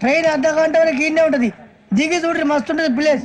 Train అర్ధ గంట వరకు ఇన్నే ఉంటది. దిగి చూడండి మస్తు ఉంటది ప్లేస్.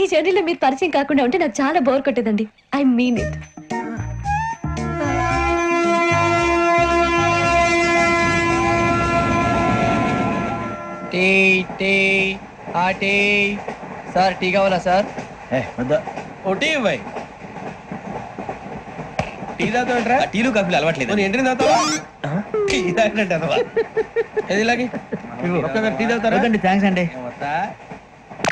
ఈ జర్నీలో మీరు పరిచయం కాకుండా ఉంటే నాకు చాలా bore కొట్టేదండి. I mean it tea tea ఆ టీ. సార్ టీ కావాలా సార్? ఒకటి ఇవ్వాయి టీ తాగుతాంట్రా ఆ, టీలు కాఫీలు అలవాట్లేదు నేను ఎంట్రీ తాగుతావా? టీ తాగినట్టు అదవా ఏది ఇలాగి? టీ తాగుతారా? థ్యాంక్స్ అండి?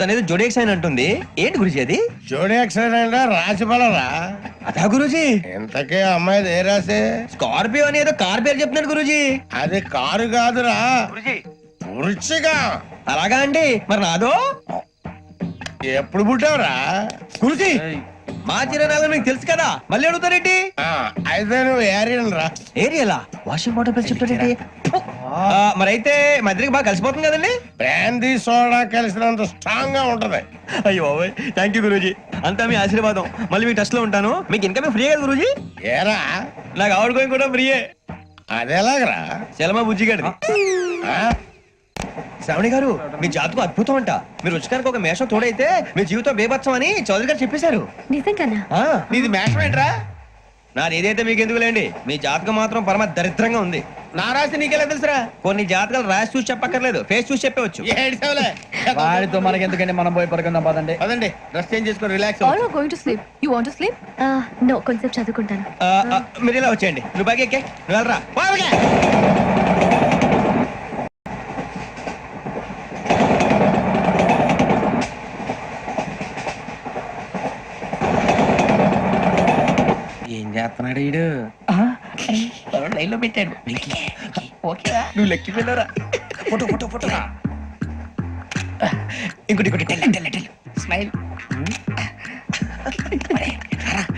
తనేదో జోడేక్స్ అని అంటుంది. ఏంటి గురుజీ అది? జోడి యాక్సిడెంట్ రాసి రా అదా గురుజీ? ఇంతకీ ఆ అమ్మాయిది ఏ రాసి స్కార్పియో అని ఏదో కార్ పేరు చెప్తున్నాడు గురుజీ. అది కారు కాదురా. వృచ్చిగా అలాగా అండి. మరి నాదో? ఎప్పుడు పుట్టావురా? గురుజీ మా చిరనాలు మీకు తెలుసు కదా. మళ్ళీ అడుగుతారేంటి? ఆ, అయితే నువ్వు ఏరియన్ రా ఏరియాలా? వాషింగ్ వాటర్ పేరు చెప్తాడేంటి? మరైతే మధ్యకి బాగా కలిసిపోతుంది కదండి? బ్రాందీ సోడా కలిసినంత స్ట్రాంగ్గా ఉంటది. అయ్యో థ్యాంక్ యూ గురూజీ. అంతా మీ ఆశీర్వాదం. మళ్ళీ మీ టచ్లో ఉంటాను. మీకు ఇంకా ఫ్రీ కదా గురూజీ? ఏరా? నాకు ఆవిడ గోయింగ్ కూడా ఫ్రీయే అదెలాగరా చలమా బుజ్జి గారిది. ఆ? శ్రావణి గారు మీ జాతకు అద్భుతం అంట. మీరు రుచికారికి ఒక మేషం తోడైతే మీ జీవితం బేబత్సం అని చౌదరి గారు చెప్పేశారు. నిజంగానా? ఆ, నీది మేషం ఏంట్రా నాది ఏదైతే మీకు ఎందుకులేండి మీ జాతకం మాత్రం పరమ దరిద్రంగా ఉంది. నా రాసి నీకెలా తెలుసురా? కొన్ని జాతకాలు రాసి చూసి చెప్పక్కర్లేదు. ఫేస్ చూసి చెప్పవచ్చు. వాడితో మనకి ఎందుకండి మనం పోయి పడుకుందాం పదండి. పదండి. డ్రెస్ చేంజ్ చేసుకొని relax are going to sleep. You want to sleep? నో కొంచెం చదువుకుంటాను. మీరు ఇలా వచ్చేయండి. నువ్వు బాగా ఎక్కే. నువ్వు వెళ్ళరా. బాగా ఏం చేస్తున్నాడు వీడు లో పెట్టాడు నువ్వు లెక్కి వెళ్ళరా. ఫోటో ఫోటో ఫోటో ఇంకోటి ఇంకోటి టెల్ టెల్ టెల్. స్మైల్.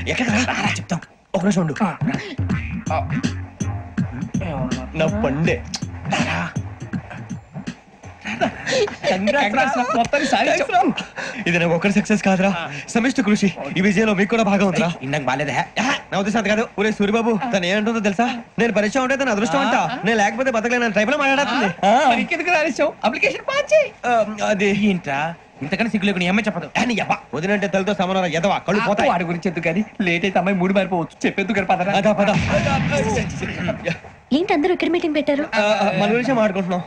ఎక్కడ చెప్తాం. ఒక నిమిషం ఉండు. నా పండే. ఇది నాకు ఒక్కరి సక్సెస్ కాదురా. సమిష్టి కృషి. ఈ విజయంలో మీకు కూడా భాగం ఉందిరా ఇందాక బాగాలేదా. నా ఉద్దేశం అంత కాదు ఒరే సూర్యబాబు తను ఏమంటుందో తెలుసా? నేను పరిచయం ఉంటే తన అదృష్టం అంట. నేను లేకపోతే బతకలేను లో మాట్లాడుతుంది. అది. ఏంట్రా? ఇంతకన్నా సిగ్గు లేకుండా ఏమై చెప్పదు. అని యబ్బా వదినంటే తలతో సమానం ఎదవా కళ్ళు పోతాయి. వాడి గురించి ఎందుకు కానీ? లేట్ అయితే అమ్మాయి మూడు మారిపోవచ్చు. చెప్పేందుకు పద ఏంటి అందరూ ఇక్కడ మీటింగ్ పెట్టారు? మన గురించి మాట్లాడుకుంటున్నాం.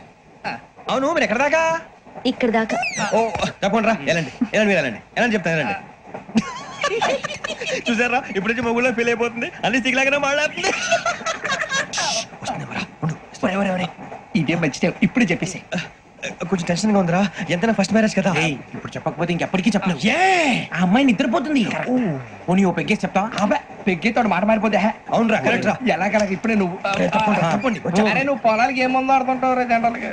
అవును మీరు ఎక్కడ దాకా? ఇక్కడ దాకా. ఓ తప్పకుండా రా వెళ్ళండి. వెళ్ళండి మీరు వెళ్ళండి. వెళ్ళండి చెప్తాను వెళ్ళండి. చూసారా? ఇప్పుడు నుంచి మొగుల్లో ఫీల్ అయిపోతుంది. అన్ని సిగ్లాగానే మాట్లాడుతుంది. ఇదే మంచి టైం. ఇప్పుడు చెప్పేసి. కొంచెం టెన్షన్గా ఉందిరా. ఎంతైనా ఫస్ట్ మ్యారేజ్ కదా. ఏయ్, ఇప్పుడు చెప్పకపోతే ఇంకెప్పటికీ చెప్పలేవు. ఆ అమ్మాయి నిద్రపోతుంది. పోనీ ఓ పెగ్గేసి చెప్తావా? అబ్బా పెగ్గేతోడు మాట మారిపోతే హే. అవునురా కరెక్ట్ రా. ఎలాగలా ఇప్పుడే నువ్వు తప్పండి, తప్పండి. అరే నువ్వు పొలాలకి ఏం ముందు ఆడుతుంటావు రే జనరల్గా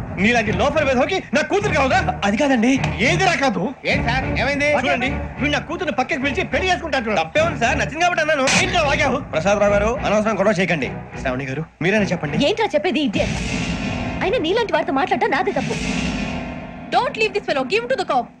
నీలాంటి లోపల వేధోకి నా కూతురు కావదా అది కాదండి. ఏది రా కాదు? ఏంటి సార్? ఏమైంది? చూడండి. వీడు నా కూతురు పక్కకి పిలిచి పెళ్ళి చేసుకుంటాడు తప్పే ఉంది సార్. నచ్చింది కాబట్టి అన్నాను. ఏంటో వాగావు ప్రసాద్ రావు గారు అనవసరం గొడవ చేయకండి. శ్రావణి గారు మీరైనా చెప్పండి. ఏంట్రా చెప్పేది ఇడియట్ అయినా నీలాంటి వారితో మాట్లాడటం నాదే తప్పు. Leave this fellow. Give him to the cop.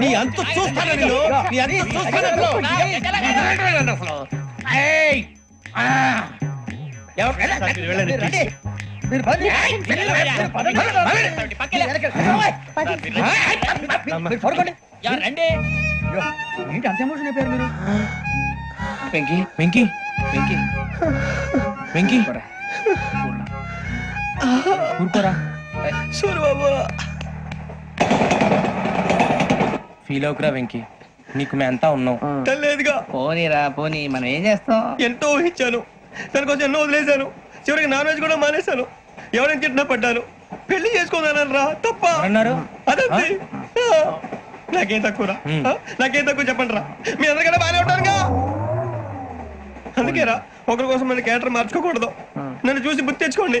నీ అంతు చూస్తాను నేను నీ చూస్తాను అసలు. వెళ్ళండి. ఏంటి అంత ఎమోషన్ అయిపోయారు మీరు? వెంకీ వెంకీ వెంకీ. వెంకీ. ఊరుకోరా సూరి బాబు ఫీల్ అవుకురా వెంకీ. నీకు మేమంతా ఉన్నాం. తెలియదుగా పోనీరా పోనీ మనం ఏం చేస్తాం? ఎంతో ఊహించాను. దానికోసం ఎన్నో వదిలేశాను. చివరికి నాన్ వెజ్ కూడా మానేశాను. ఎవరైనా తిట్టినా పడ్డాను. పెళ్ళి చేసుకోదానని రా తప్ప. అన్నారు అదంతే. ఆ. నాకేం తక్కువ రా హ్మ్. ఆ? నాకేం తక్కువ చెప్పండి రా. మీ అందరికన్నా బాగానే ఉంటారుగా. అందుకే రా ఒకరి కోసం మన క్యారెక్టర్ మార్చుకోకూడదు. నన్ను చూసి గుర్తు తెచ్చుకోండి.